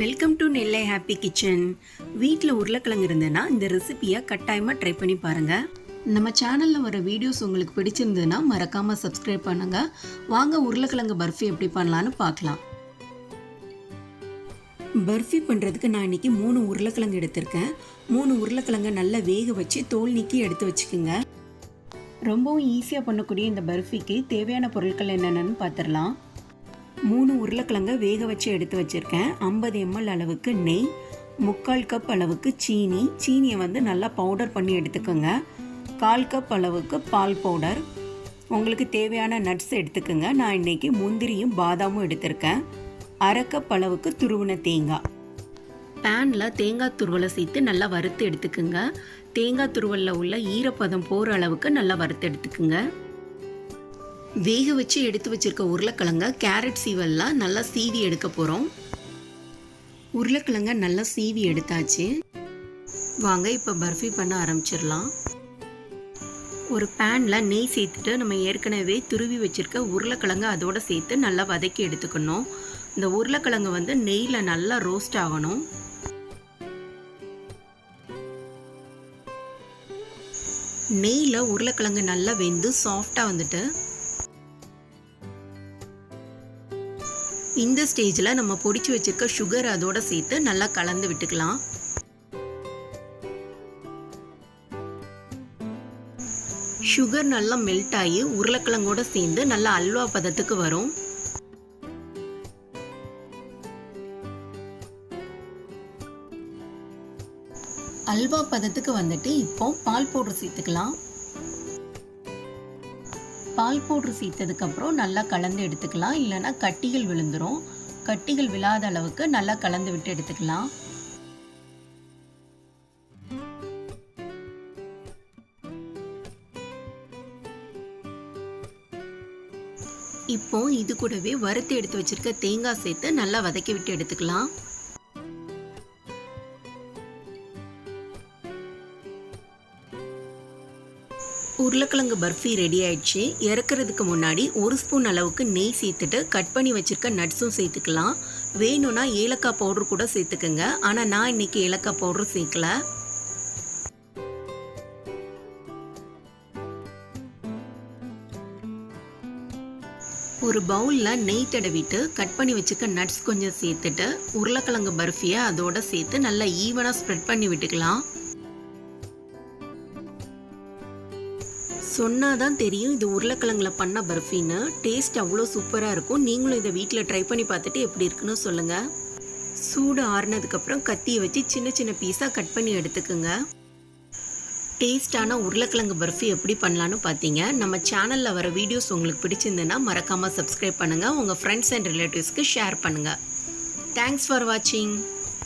Welcome to Nellai happy kitchen வீட்டில் உருளைக்கிழங்கு இருந்ததுன்னா இந்த ரெசிபியை கட்டாயமாக ட்ரை பண்ணி பாருங்கள் நம்ம சேனலில் வர வீடியோஸ் உங்களுக்கு பிடிச்சிருந்ததுன்னா மறக்காமல் சப்ஸ்கிரைப் பண்ணுங்கள் வாங்க உருளைக்கிழங்கு பர்ஃபி எப்படி பண்ணலான்னு பார்க்கலாம். பர்ஃபி பண்ணுறதுக்கு நான் இன்றைக்கி மூணு உருளைக்கிழங்கு எடுத்திருக்கேன். மூணு உருளைக்கிழங்கை நல்லா வேக வச்சு தோல் நீக்கி எடுத்து வச்சுக்கோங்க. ரொம்பவும் ஈஸியாக பண்ணக்கூடிய இந்த பர்ஃபிக்கு தேவையான பொருட்கள் என்னென்னு பார்த்துடலாம். மூணு உருளைக்கிழங்க வேக வச்சு எடுத்து வச்சுருக்கேன். ஐம்பது எம்எல் அளவுக்கு நெய் முக்கால் கப் அளவுக்கு சீனி. சீனியை வந்து நல்லா பவுடர் பண்ணி எடுத்துக்கோங்க. கால் கப் அளவுக்கு பால் பவுடர் உங்களுக்கு தேவையான நட்ஸ் எடுத்துக்கோங்க. நான் இன்றைக்கி முந்திரியும் பாதாமும் எடுத்திருக்கேன். அரை கப் அளவுக்கு துருவின தேங்காய். பேனில் தேங்காய் துருவலை சேர்த்து நல்லா வறுத்து எடுத்துக்கோங்க. தேங்காய் துருவலில் உள்ள ஈரப்பதம் போகிற அளவுக்கு நல்லா வறுத்து எடுத்துக்குங்க. வேக வச்சு எடுத்து வச்சுருக்க உருளைக்கிழங்க கேரட் சீவல்லாம் நல்லா சீவி எடுக்க போகிறோம் உருளைக்கிழங்க நல்லா சீவி எடுத்தாச்சு. வாங்க இப்போ பர்ஃபி பண்ண ஆரம்பிச்சிடலாம். ஒரு பேனில் நெய் சேர்த்துட்டு நம்ம ஏற்கனவே துருவி வச்சுருக்க உருளைக்கிழங்க அதோட சேர்த்து நல்லா வதக்கி எடுத்துக்கணும். இந்த உருளைக்கிழங்கு வந்து நெய்யில் நல்லா ரோஸ்ட் ஆகணும். நெய்யில் உருளைக்கிழங்கு நல்லா வெந்து சாஃப்டாக வந்துட்டு இந்த ஸ்டேஜில் நம்ம பொடிச்சு வச்சிருக்க சுகர் அதோட சேர்த்து நல்லா கலந்து விட்டுக்கலாம். சுகர் நல்லா மெல்ட் ஆகி உருளைக்கிழங்கோட சேர்ந்து நல்லா அல்வா பதத்துக்கு வரும். அல்வா பதத்துக்கு வந்துட்டு இப்போ பால் பவுடர் சேர்த்துக்கலாம். பால் பவுட்ரு சேர்த்ததுக்கப்புறம் நல்லா கலந்து எடுத்துக்கலாம். இல்லைன்னா கட்டிகள் விழுந்துடும் கட்டிகள் விழாத அளவுக்கு நல்லா கலந்து விட்டு எடுத்துக்கலாம். இப்போ இது கூடவே வறுத்து எடுத்து வச்சிருக்க தேங்காய் சேர்த்து நல்லா வதக்கி விட்டு எடுத்துக்கலாம். உருளைக்கிழங்கு பர்ஃபி ரெடி ஆயிடுச்சு. இறக்குறதுக்கு முன்னாடி ஒரு ஸ்பூன் அளவுக்கு நெய் சேர்த்துட்டு கட் பண்ணி வச்சுருக்க நட்ஸும் சேர்த்துக்கலாம். வேணும்னா ஏலக்காய் பவுடர் கூட சேர்த்துக்கோங்க. ஆனால் நான் இன்னைக்கு ஏலக்காய் பவுடர் சேர்க்கல. ஒரு பவுலில் நெய் தடவிட்டு கட் பண்ணி வச்சுக்க நட்ஸ் கொஞ்சம் சேர்த்துட்டு உருளைக்கிழங்கு பர்ஃபியை அதோட சேர்த்து நல்லா ஈவனாக ஸ்ப்ரெட் பண்ணி விட்டுக்கலாம். சொன்னாதான் தெரியும். இது உருளைக்கிழங்குல பண்ண பர்ஃபின்னு. டேஸ்ட் அவ்வளோ சூப்பராக இருக்கும். நீங்களும் இதை வீட்டில் ட்ரை பண்ணி பார்த்துட்டு எப்படி இருக்குன்னு சொல்லுங்கள் சூடு ஆறுனதுக்கப்புறம் கத்தியை வச்சு சின்ன சின்ன பீஸாக கட் பண்ணி எடுத்துக்கோங்க. டேஸ்டான உருளைக்கிழங்கு பர்ஃபி எப்படி பண்ணலான்னு பார்த்தீங்க. நம்ம சேனலில் வர வீடியோஸ் உங்களுக்கு பிடிச்சிருந்துன்னா மறக்காமல் சப்ஸ்கிரைப் பண்ணுங்கள் உங்கள் ஃப்ரெண்ட்ஸ் அண்ட் ரிலேட்டிவ்ஸ்க்கு ஷேர் பண்ணுங்கள் தேங்க்ஸ் ஃபார் வாட்சிங்